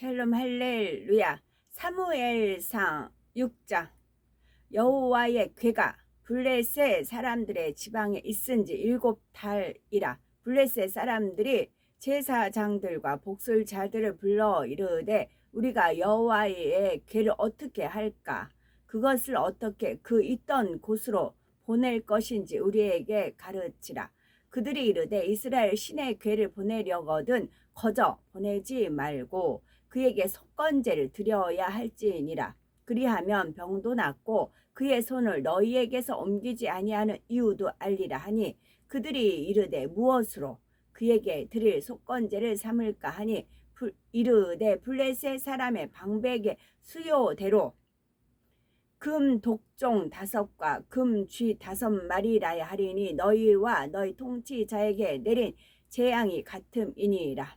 샬롬 할렐루야. 사무엘상 6장. 여호와의 괴가 블레셋 사람들의 지방에 있은 지 일곱 달이라. 블레셋 사람들이 제사장들과 복술자들을 불러 이르되 우리가 여호와의 괴를 어떻게 할까? 그것을 어떻게 그 있던 곳으로 보낼 것인지 우리에게 가르치라. 그들이 이르되 이스라엘 신의 괴를 보내려거든 거저 보내지 말고 그에게 속건제를 드려야 할지니라. 그리하면 병도 낫고 그의 손을 너희에게서 옮기지 아니하는 이유도 알리라 하니 그들이 이르되 무엇으로 그에게 드릴 속건제를 삼을까 하니 불- 이르되 블레셋 사람의 방백의 수요대로 금 독종 다섯과 금 쥐 다섯 마리라야 하리니 너희와 너희 통치자에게 내린 재앙이 같음이니라.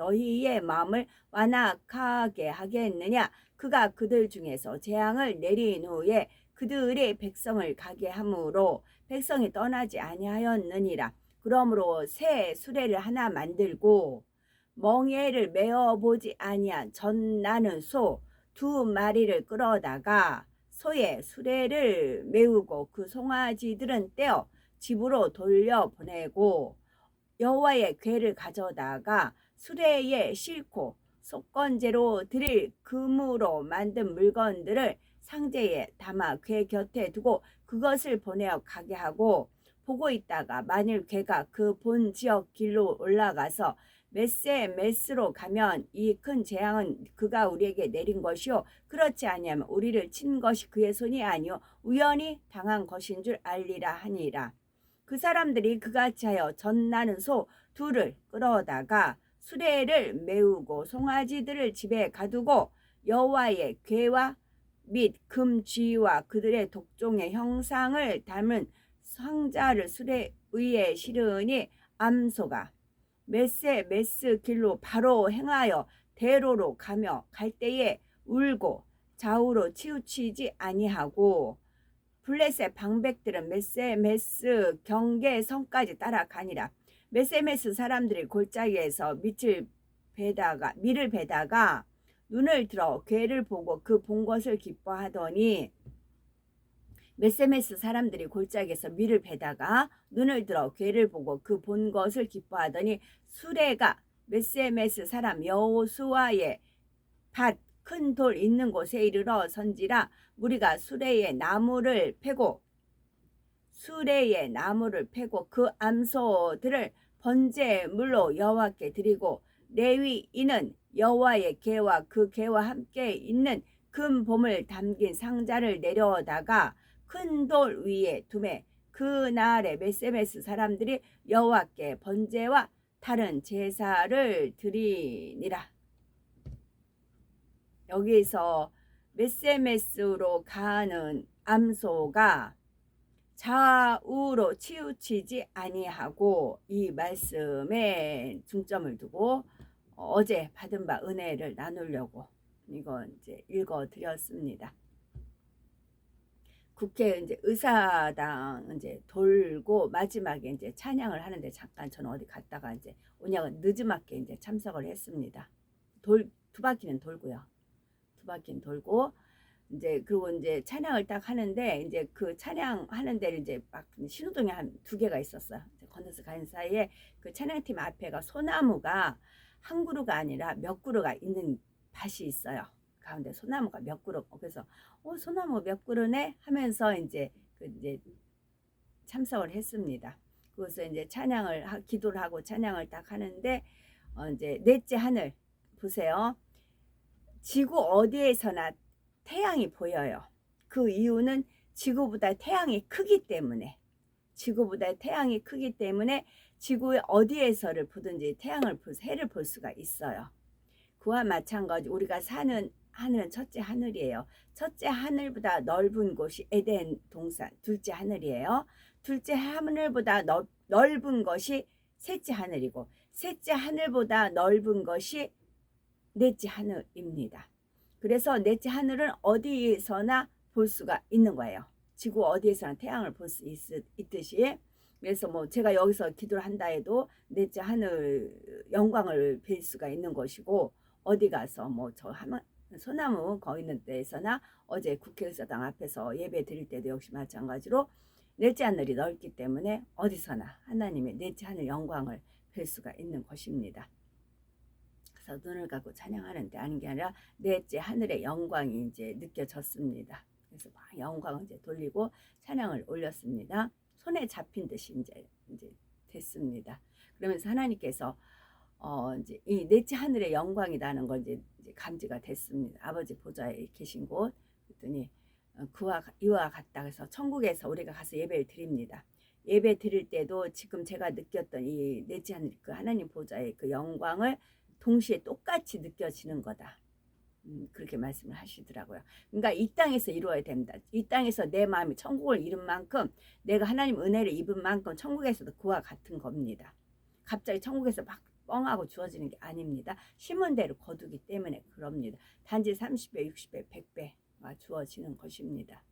너희의 마음을 완악하게 하겠느냐? 그가 그들 중에서 재앙을 내린 후에 그들의 백성을 가게 함으로 백성이 떠나지 아니하였느니라. 그러므로 새 수레를 하나 만들고 멍에를 메어 보지 아니한 전 나는 소 두 마리를 끌어다가 소의 수레를 메우고 그 송아지들은 떼어 집으로 돌려 보내고 여호와의 궤를 가져다가 수레에 싣고 속건제로 드릴 금으로 만든 물건들을 상자에 담아 궤 곁에 두고 그것을 보내어 가게 하고 보고 있다가 만일 궤가 그 본 지역 길로 올라가서 메세 메스로 가면 이 큰 재앙은 그가 우리에게 내린 것이요. 그렇지 아니하면 우리를 친 것이 그의 손이 아니요. 우연히 당한 것인 줄 알리라 하니라. 그 사람들이 그같이 하여 전 나는 소 둘을 끌어다가 수레를 메우고 송아지들을 집에 가두고 여호와의 괴와 및 금쥐와 그들의 독종의 형상을 담은 상자를 수레 위에 실으니 암소가 메세 메스 길로 바로 행하여 대로로 가며 갈 때에 울고 좌우로 치우치지 아니하고 블레셋 방백들은 메세 메스 경계선까지 따라가니라. 메세메스 사람들이 골짜기에서 밑을 베다가 밀을 베다가 눈을 들어 괴를 보고 그 본 것을 기뻐하더니 메세메스 사람들이 골짜기에서 밀을 베다가 눈을 들어 괴를 보고 그 본 것을 기뻐하더니 수레가 메세메스 사람 여호수아의 밭 큰 돌 있는 곳에 이르러 선지라 무리가 수레에 나무를 패고 수레에 나무를 패고 그 암소들을 번제 물로 여호와께 드리고 레위인은 여호와의 개와 그 개와 함께 있는 금 봄을 담긴 상자를 내려다가 큰 돌 위에 두매 그날에 메세메스 사람들이 여호와께 번제와 다른 제사를 드리니라. 여기서 메세메스로 가는 암소가 좌우로 치우치지 아니하고 이 말씀에 중점을 두고 어제 받은 바 은혜를 나누려고 이건 이제 읽어 드렸습니다. 국회 이제 의사당 이제 돌고 마지막에 이제 찬양을 하는데 잠깐 저는 어디 갔다가 이제 오냐가 늦지막게 이제 참석을 했습니다. 돌 두 바퀴는 돌고요. 두 바퀴는 돌고 이제 그리고 이제 찬양을 딱 하는데 이제 그 찬양 하는 데를 이제 막 신호등이 한 두 개가 있었어요. 건너서 가는 사이에 그 찬양팀 앞에가 소나무가 한 그루가 아니라 몇 그루가 있는 밭이 있어요. 가운데 소나무가 몇 그루. 그래서 어 소나무 몇 그루네 하면서 이제 그 이제 참석을 했습니다. 그래서 이제 찬양을 하, 기도를 하고 찬양을 딱 하는데 어 이제 넷째 하늘 보세요. 지구 어디에서나 태양이 보여요. 그 이유는 지구보다 태양이 크기 때문에 지구보다 태양이 크기 때문에 지구의 어디에서를 보든지 태양을 볼, 해를 볼 수가 있어요. 그와 마찬가지 우리가 사는 하늘은 첫째 하늘이에요. 첫째 하늘보다 넓은 곳이 에덴 동산, 둘째 하늘이에요. 둘째 하늘보다 넓, 넓은 것이 셋째 하늘이고 셋째 하늘보다 넓은 것이 넷째 하늘입니다. 그래서 넷째 하늘은 어디에서나 볼 수가 있는 거예요. 지구 어디에서나 태양을 볼 수 있듯이 그래서 뭐 제가 여기서 기도를 한다 해도 넷째 하늘 영광을 뵐 수가 있는 것이고 어디 가서 뭐 저 소나무 거기 있는 데에서나 어제 국회의사당 앞에서 예배 드릴 때도 역시 마찬가지로 넷째 하늘이 넓기 때문에 어디서나 하나님의 넷째 하늘 영광을 뵐 수가 있는 것입니다. 그래서 눈을 감고 찬양하는데 아닌 게 아니라 넷째 하늘의 영광이 이제 느껴졌습니다. 그래서 막 영광을 이제 돌리고 찬양을 올렸습니다. 손에 잡힌 듯이 이제 이제 됐습니다. 그러면서 하나님께서 어 이제 이 넷째 하늘의 영광이라는 걸 이제, 이제 감지가 됐습니다. 아버지 보좌에 계신 곳 그랬더니 어, 그와 이와 같다 그래서 천국에서 우리가 가서 예배를 드립니다. 예배 드릴 때도 지금 제가 느꼈던 이 넷째 하늘 그 하나님 보좌의 그 영광을 동시에 똑같이 느껴지는 거다. 음, 그렇게 말씀을 하시더라고요. 그러니까 이 땅에서 이루어야 된다. 이 땅에서 내 마음이 천국을 이룬 만큼 내가 하나님 은혜를 입은 만큼 천국에서도 그와 같은 겁니다. 갑자기 천국에서 막 뻥하고 주어지는 게 아닙니다. 심은 대로 거두기 때문에 그럽니다. 단지 30배, 60배, 100배가 주어지는 것입니다.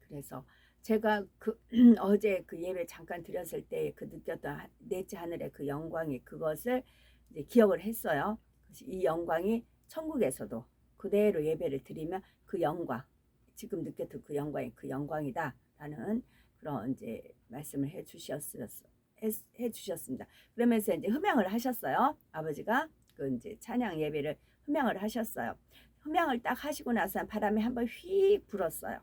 그래서 제가 그 어제 그 예배 잠깐 드렸을 때 그 느꼈던 하- 넷째 하늘의 그 영광이 그것을 이제 기억을 했어요. 이 영광이 천국에서도 그대로 예배를 드리면 그 영광, 지금 느꼈던 그 영광이 그 영광이다라는 그런 이제 말씀을 해 주셨습니다. 그러면서 이제 흠양을 하셨어요. 아버지가 그 이제 찬양 예배를 흠양을 하셨어요. 흠양을 딱 하시고 나서 바람이 한번 휙 불었어요.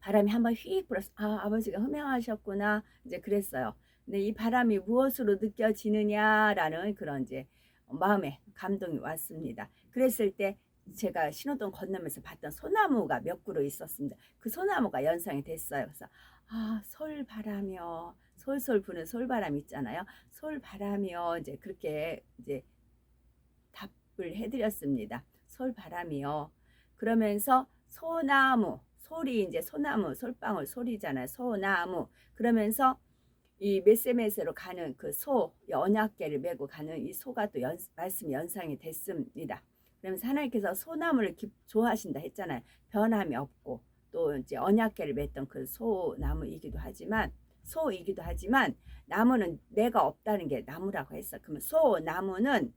바람이 한번 휙 불었어. 아, 아버지가 흠양하셨구나. 이제 그랬어요. 근데 이 바람이 무엇으로 느껴지느냐라는 그런 이제 마음에 감동이 왔습니다. 그랬을 때 제가 신호등 건너면서 봤던 소나무가 몇 그루 있었습니다. 그 소나무가 연상이 됐어요. 그래서 아, 솔바람이요. 솔솔 부는 솔바람 있잖아요. 솔바람이요. 이제 그렇게 이제 답을 해드렸습니다. 솔바람이요. 그러면서 소나무, 소리 이제 소나무, 솔방울 소리잖아요. 소나무. 그러면서 이 메세메세로 가는 그 소, 언약계를 메고 가는 이 소가 또 연, 말씀 연상이 됐습니다. 그러면서 하나님께서 소나무를 기, 좋아하신다 했잖아요. 변함이 없고 또 이제 언약계를 맺던 그 소나무이기도 하지만 소이기도 하지만 나무는 내가 없다는 게 나무라고 했어. 그러면 소나무는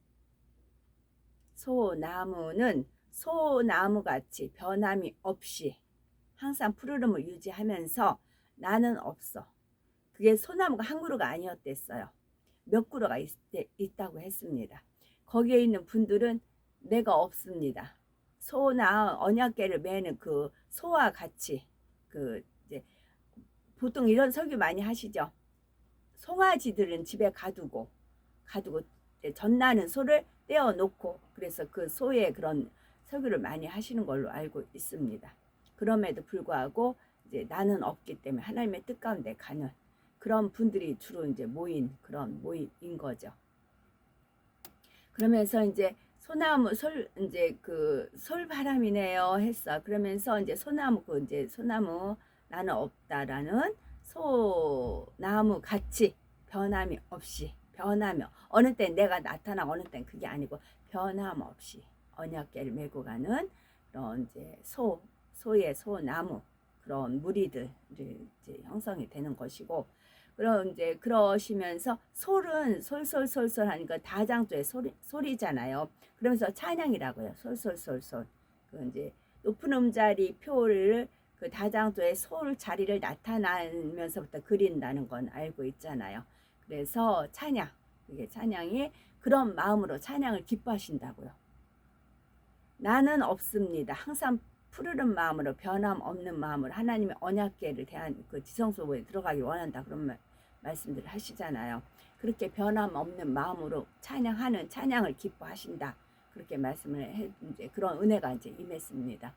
소나무는 소나무 같이 변함이 없이 항상 푸르름을 유지하면서 나는 없어. 그게 소나무가 한 그루가 아니었댔어요. 몇 그루가 있, 있다고 했습니다. 거기에 있는 분들은 내가 없습니다. 소나 언약계를 매는 그 소와 같이 그 이제 보통 이런 설교 많이 하시죠. 송아지들은 집에 가두고 가두고 전나는 소를 떼어 놓고 그래서 그 소의 그런 설교를 많이 하시는 걸로 알고 있습니다. 그럼에도 불구하고 이제 나는 없기 때문에 하나님의 뜻 가운데 가는 그런 분들이 주로 이제 모인 그런 모임인 거죠. 그러면서 이제 소나무 솔 이제 그 솔바람이네요 했어. 그러면서 이제 소나무 그 이제 소나무 나는 없다라는 소나무 같이 변함이 없이 변하며 어느 땐 내가 나타나고 어느 땐 그게 아니고 변함 없이 언약계를 메고 가는 그런 이제 소 소의 소나무 그런 무리들 이제 형성이 되는 것이고 그럼 이제 그러시면서 솔은 솔솔솔솔 하니까 다장조의 소리 소리잖아요. 그러면서 찬양이라고요. 솔솔솔솔. 그 이제 높은 음자리 표를 그 다장조의 솔 자리를 나타나면서부터 그린다는 건 알고 있잖아요. 그래서 찬양, 이게 찬양이 그런 마음으로 찬양을 기뻐하신다고요. 나는 없습니다. 항상 푸르른 마음으로 변함 없는 마음으로 하나님의 언약계를 대한 그 지성소에 들어가기 원한다 그런 말, 말씀들을 하시잖아요. 그렇게 변함 없는 마음으로 찬양하는 찬양을 기뻐하신다. 그렇게 말씀을 해 이제 그런 은혜가 이제 임했습니다.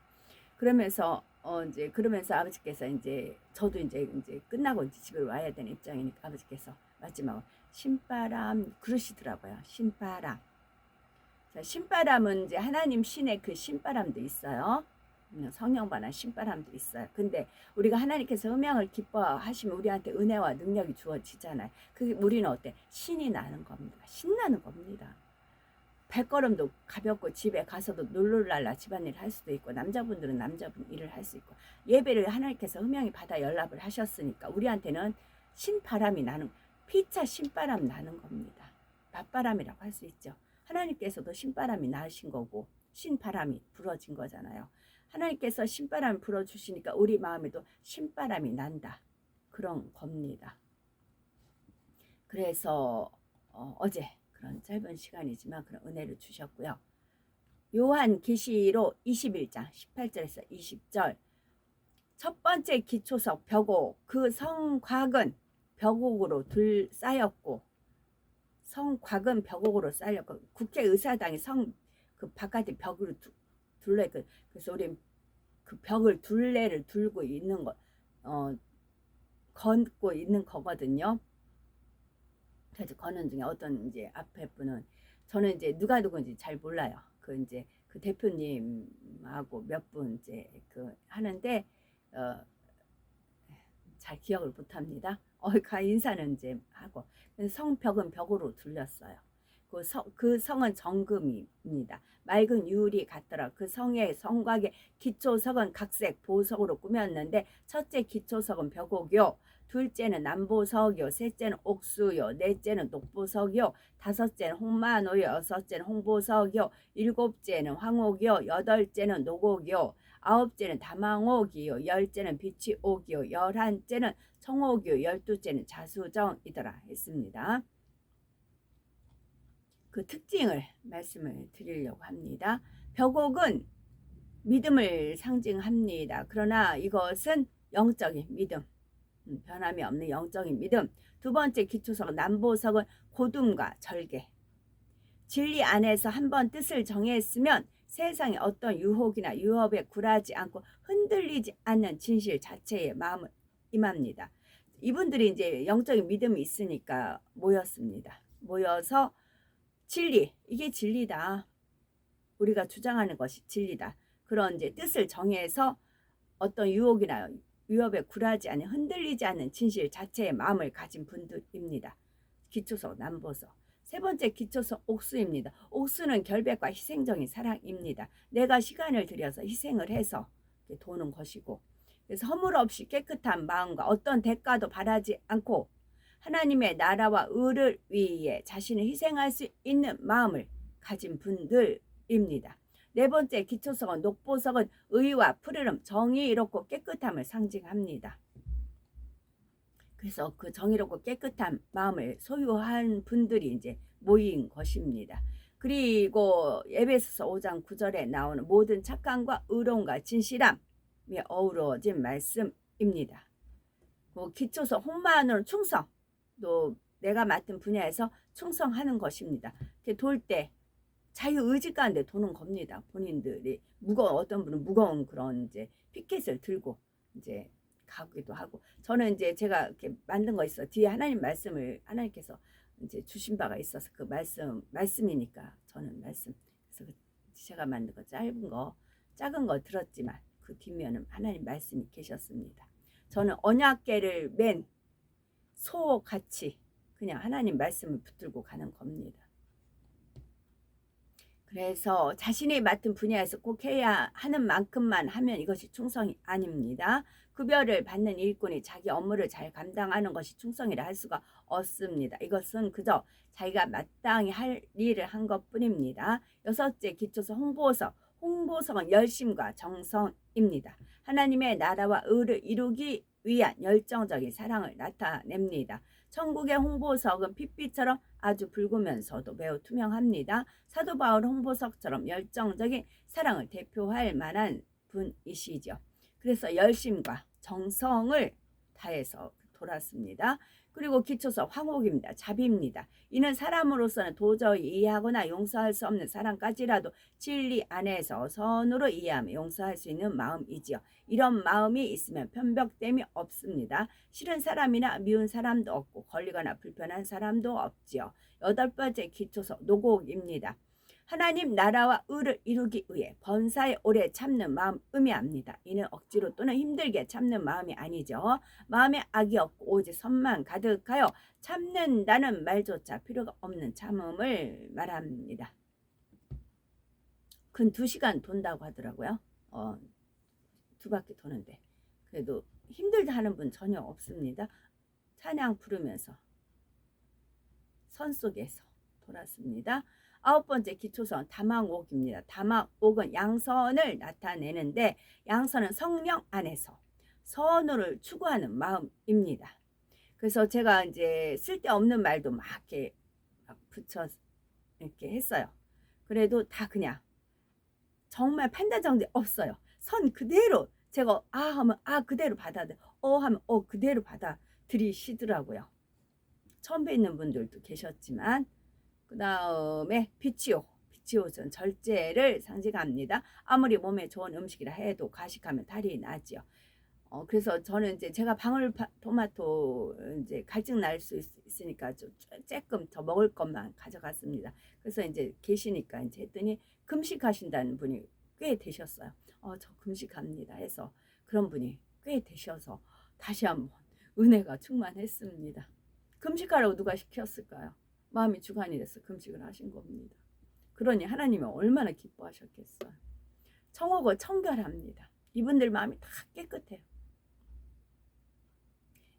그러면서 어 이제 그러면서 아버지께서 이제 저도 이제 이제 끝나고 이제 집에 와야 되는 입장이니까 아버지께서 마지막으로 신바람 그러시더라고요. 신바람. 자, 신바람은 이제 하나님 신의 그 신바람도 있어요. 음, 성령반한 신바람도 있어요. 근데 우리가 하나님께서 음양을 기뻐하시면 우리한테 은혜와 능력이 주어지잖아요. 그게 우리는 어때? 신이 나는 겁니다. 신나는 겁니다. 발걸음도 가볍고 집에 가서도 놀놀랄라 집안일 할 수도 있고 남자분들은 남자분 일을 할 수 있고 예배를 하나님께서 음양이 받아 연락을 하셨으니까 우리한테는 신바람이 나는 피차 신바람 나는 겁니다. 맞바람이라고 할 수 있죠. 하나님께서도 신바람이 나신 거고 신바람이 불어진 거잖아요. 하나님께서 신바람을 불어주시니까 우리 마음에도 신바람이 난다. 그런 겁니다. 그래서 어, 어제 그런 짧은 시간이지만 그런 은혜를 주셨고요. 요한 계시로 21장 18절에서 20절 첫 번째 기초석 벽옥 그 성곽은 벽옥으로 둘싸였고 성곽은 벽옥으로 쌓였고 국회의사당이 성 그 바깥에 벽으로 그 그래서 우리 그 벽을 둘레를 둘고 있는 거 어, 걷고 있는 거거든요. 그래서 거는 중에 어떤 이제 앞에 분은 저는 이제 누가 누군지 잘 몰라요. 그 이제 그 대표님하고 몇 분 이제 그 하는데 어, 잘 기억을 못 합니다. 어, 그 인사는 이제 하고 성벽은 벽으로 둘렸어요. 그, 성, 그 성은 정금입니다. 맑은 유리 같더라. 그 성의 성곽의 기초석은 각색 보석으로 꾸몄는데 첫째 기초석은 벽옥이요. 둘째는 남보석이요. 셋째는 옥수요. 넷째는 녹보석이요. 다섯째는 홍만호요. 여섯째는 홍보석이요. 일곱째는 황옥이요. 여덟째는 노곡이요. 아홉째는 다망옥이요. 열째는 비치옥이요. 열한째는 청옥이요. 열두째는 자수정이더라 했습니다. 그 특징을 말씀을 드리려고 합니다. 벽옥은 믿음을 상징합니다. 그러나 이것은 영적인 믿음, 음, 변함이 없는 영적인 믿음. 두 번째 기초석 남보석은 고둠과 절개. 진리 안에서 한 번 뜻을 정했으면 세상의 어떤 유혹이나 유업에 굴하지 않고 흔들리지 않는 진실 자체의 마음을 임합니다. 이분들이 이제 영적인 믿음이 있으니까 모였습니다. 모여서 진리, 이게 진리다. 우리가 주장하는 것이 진리다. 그런 이제 뜻을 정해서 어떤 유혹이나 위협에 굴하지 않은 흔들리지 않는 진실 자체의 마음을 가진 분들입니다. 기초석 남보석. 세 번째 기초석 옥수입니다. 옥수는 결백과 희생적인 사랑입니다. 내가 시간을 들여서 희생을 해서 도는 것이고 그래서 허물 없이 깨끗한 마음과 어떤 대가도 바라지 않고 하나님의 나라와 의를 위해 자신을 희생할 수 있는 마음을 가진 분들입니다. 네 번째 기초석은 녹보석은 의와 푸르름, 정의롭고 깨끗함을 상징합니다. 그래서 그 정의롭고 깨끗한 마음을 소유한 분들이 이제 모인 것입니다. 그리고 에베소서 5장 9절에 나오는 모든 착함과 의로움과 진실함이 어우러진 말씀입니다. 그 기초석 홍마하는 충성, 또 내가 맡은 분야에서 충성하는 것입니다. 돌때 자유 의지 가운데 도는 겁니다. 본인들이 무거 어떤 분은 무거운 그런 이제 피켓을 들고 이제 가기도 하고 저는 이제 제가 이렇게 만든 거 있어 뒤에 하나님 말씀을 하나님께서 이제 주신 바가 있어서 그 말씀 말씀이니까 저는 말씀 그래서 그 제가 만든 거 짧은 거 작은 거 들었지만 그 뒷면은 하나님 말씀이 계셨습니다. 저는 언약계를 맨 소같이 그냥 하나님 말씀을 붙들고 가는 겁니다. 그래서 자신이 맡은 분야에서 꼭 해야 하는 만큼만 하면 이것이 충성이 아닙니다. 급여를 받는 일꾼이 자기 업무를 잘 감당하는 것이 충성이라 할 수가 없습니다. 이것은 그저 자기가 마땅히 할 일을 한 것뿐입니다. 여섯째 기초서 홍보서 홍보성은 열심과 정성입니다. 하나님의 나라와 의를 이루기 위한 열정적인 사랑을 나타냅니다. 천국의 홍보석은 핏빛처럼 아주 붉으면서도 매우 투명합니다. 사도 바울 홍보석처럼 열정적인 사랑을 대표할 만한 분이시죠. 그래서 열심과 정성을 다해서 돌았습니다. 그리고 기초석 황옥입니다. 자비입니다. 이는 사람으로서는 도저히 이해하거나 용서할 수 없는 사랑까지라도 진리 안에서 선으로 이해하며 용서할 수 있는 마음이지요. 이런 마음이 있으면 편벽됨이 없습니다. 싫은 사람이나 미운 사람도 없고 걸리거나 불편한 사람도 없지요. 여덟 번째 기초석 노곡입니다. 하나님 나라와 의를 이루기 위해 번사에 오래 참는 마음 의미합니다. 이는 억지로 또는 힘들게 참는 마음이 아니죠. 마음에 악이 없고 오직 선만 가득하여 참는다는 말조차 필요가 없는 참음을 말합니다. 근두 시간 돈다고 하더라고요. 어, 두 바퀴 도는데 그래도 힘들다 하는 분 전혀 없습니다. 찬양 부르면서 선 속에서 돌았습니다. 아홉 번째 기초선 다망옥입니다. 다망옥은 양선을 나타내는데 양선은 성령 안에서 선호를 추구하는 마음입니다. 그래서 제가 이제 쓸데없는 말도 막 이렇게 막 붙여 이렇게 했어요. 그래도 다 그냥 정말 판단정지 없어요. 선 그대로 제가 아 하면 아 그대로 받아들 어 하면 어 그대로 받아들이시더라고요. 처음 뵙는 분들도 계셨지만 그 다음에 비치오 비치오전 절제를 상징합니다. 아무리 몸에 좋은 음식이라 해도 가식하면 탈이 나지요. 어 그래서 저는 이제 제가 방울토마토 이제 갈증 날 수 있으니까 좀 조금 더 먹을 것만 가져갔습니다. 그래서 이제 계시니까 이제 했더니 금식하신다는 분이 꽤 되셨어요. 어, 저 금식합니다 해서 그런 분이 꽤 되셔서 다시 한번 은혜가 충만했습니다. 금식하라고 누가 시켰을까요? 마음이 주관이 돼서 금식을 하신 겁니다. 그러니 하나님이 얼마나 기뻐하셨겠어요. 청옥을 청결합니다. 이분들 마음이 다 깨끗해요.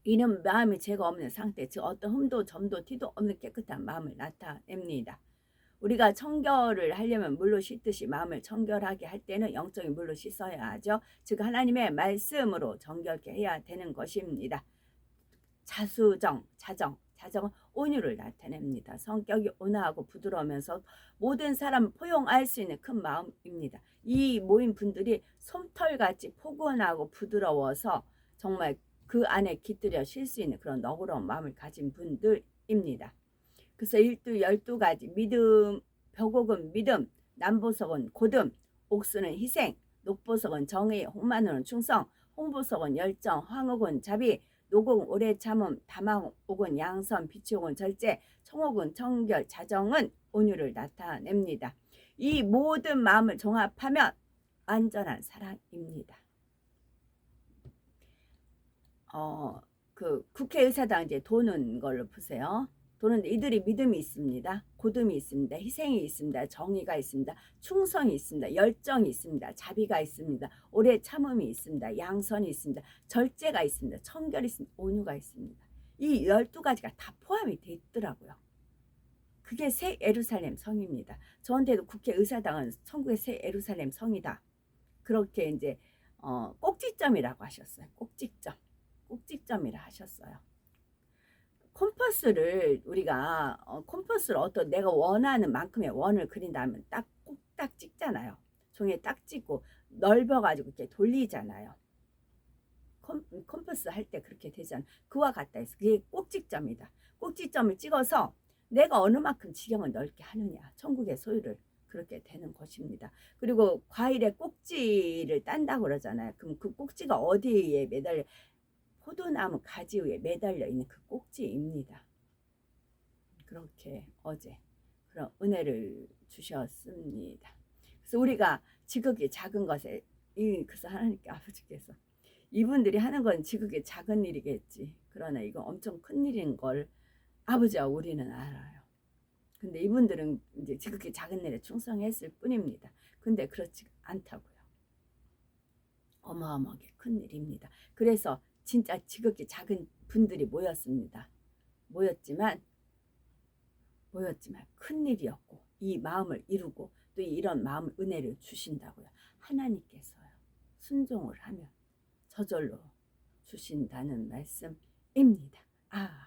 이는 마음이 죄가 없는 상태, 즉 어떤 흠도 점도 티도 없는 깨끗한 마음을 나타냅니다. 우리가 청결을 하려면 물로 씻듯이 마음을 청결하게 할 때는 영적인 물로 씻어야 하죠. 즉 하나님의 말씀으로 정결케 해야 되는 것입니다. 자수정, 자정, 자정은 온유를 나타냅니다. 성격이 온화하고 부드러우면서 모든 사람을 포용할 수 있는 큰 마음입니다. 이 모인 분들이 솜털같이 포근하고 부드러워서 정말 그 안에 깃들여 쉴 수 있는 그런 너그러운 마음을 가진 분들입니다. 그래서 일두 열두 가지 믿음, 벽옥은 믿음, 남보석은 고듬, 옥수는 희생, 녹보석은 정의, 홍마늘은 충성, 홍보석은 열정, 황옥은 자비, 노곡은 오래 참음, 다망옥은 양선, 비치옥은 절제, 청옥은 청결, 자정은 온유를 나타냅니다. 이 모든 마음을 종합하면 완전한 사랑입니다. 어, 그 국회의사당 이제 도는 걸로 보세요. 도는 이들이 믿음이 있습니다. 고듬이 있습니다. 희생이 있습니다. 정의가 있습니다. 충성이 있습니다. 열정이 있습니다. 자비가 있습니다. 오래 참음이 있습니다. 양선이 있습니다. 절제가 있습니다. 청결이 있습니다. 온유가 있습니다. 이 열두 가지가 다 포함이 돼 있더라고요. 그게 새 에루살렘 성입니다. 저한테도 국회 의사당은 천국의 새 에루살렘 성이다. 그렇게 이제 어, 꼭지점이라고 하셨어요. 꼭지점. 꼭지점이라 하셨어요. 콤퍼스를 우리가 어, 콤퍼스를 어떤 내가 원하는 만큼의 원을 그린다면 딱 꼭딱 찍잖아요. 종이에 딱 찍고 넓어가지고 이렇게 돌리잖아요. 컴, 컴퍼스 할 때 그렇게 되잖아. 그와 같다 해서 그게 꼭지점이다. 꼭지점을 찍어서 내가 어느 만큼 지경을 넓게 하느냐. 천국의 소유를 그렇게 되는 것입니다. 그리고 과일의 꼭지를 딴다고 그러잖아요. 그럼 그 꼭지가 어디에 매달려 포도나무 가지 위에 매달려 있는 그 꼭지입니다. 그렇게 어제 그런 은혜를 주셨습니다. 그래서 우리가 지극히 작은 것에 이 그래서 하나님께 아버지께서 이분들이 하는 건 지극히 작은 일이겠지. 그러나 이건 엄청 큰 일인 걸 아버지와 우리는 알아요. 근데 이분들은 이제 지극히 작은 일에 충성했을 뿐입니다. 근데 그렇지 않다고요. 어마어마하게 큰 일입니다. 그래서 진짜 지극히 작은 분들이 모였습니다. 모였지만 모였지만 큰 일이었고 이 마음을 이루고 또 이런 마음 은혜를 주신다고요. 하나님께서요. 순종을 하면 저절로 주신다는 말씀입니다. 아.